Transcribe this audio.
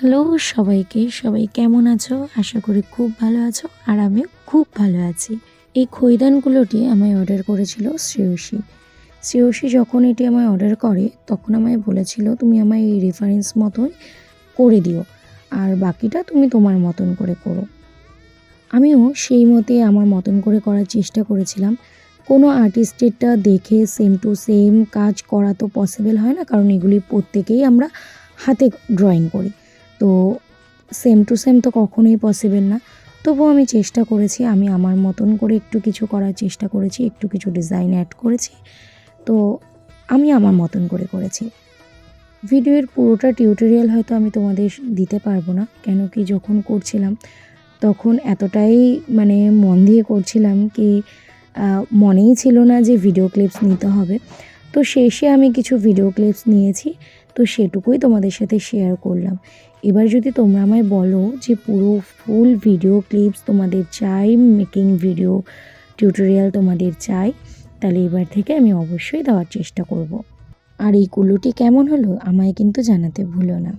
Hello সবাইকে, সবাই কেমন আছো? আশা করি খুব ভালো আছো আর আমিও খুব ভালো আছি। এই খৈদানগুলোটি আমায় অর্ডার করেছিল শ্রেয়সী। শ্রেয়সী যখন এটি আমায় অর্ডার করে, তখন আমায় বলেছিল, তুমি আমায় এই রেফারেন্স মতোই করে দিও আর বাকিটা তুমি তোমার মতন করে করো। আমিও সেই মতে আমার মতন করে করার চেষ্টা করেছিলাম। কোনো আর্টিস্টেরটা দেখে সেম টু সেম কাজ করা তো পসিবল হয় না, কারণ এগুলি প্রত্যেকেই আমরা হাতে ড্রয়িং করি। তো সেম টু সেম তো কখনোই পসিবল না। তবুও আমি চেষ্টা করেছি, আমি আমার মতন করে একটু কিছু করার চেষ্টা করেছি, একটু কিছু ডিজাইন অ্যাড করেছি। তো আমি আমার মতন করে করেছি। ভিডিওর পুরোটা টিউটোরিয়াল হয়তো আমি তোমাদের দিতে পারব না, কেন কি যখন করছিলাম তখন এতটাই মানে মন দিয়ে করছিলাম কি মনেই ছিল না যে ভিডিও ক্লিপস নিতে হবে। তো শেষে আমি কিছু ভিডিও ক্লিপস নিয়েছি, তো সেটুকুই তোমাদের সাথে শেয়ার করলাম এবার যদি তোমরা আমায় বলো যে পুরো ফুল ভিডিও ক্লিপস তোমাদের চাই মেকিং ভিডিও টিউটোরিয়াল তোমাদের চাই, তাহলে এবার থেকে আমি অবশ্যই দেওয়ার চেষ্টা করব। আর এই কুলোটি কেমন হলো আমায় কিন্তু জানাতে ভুলো না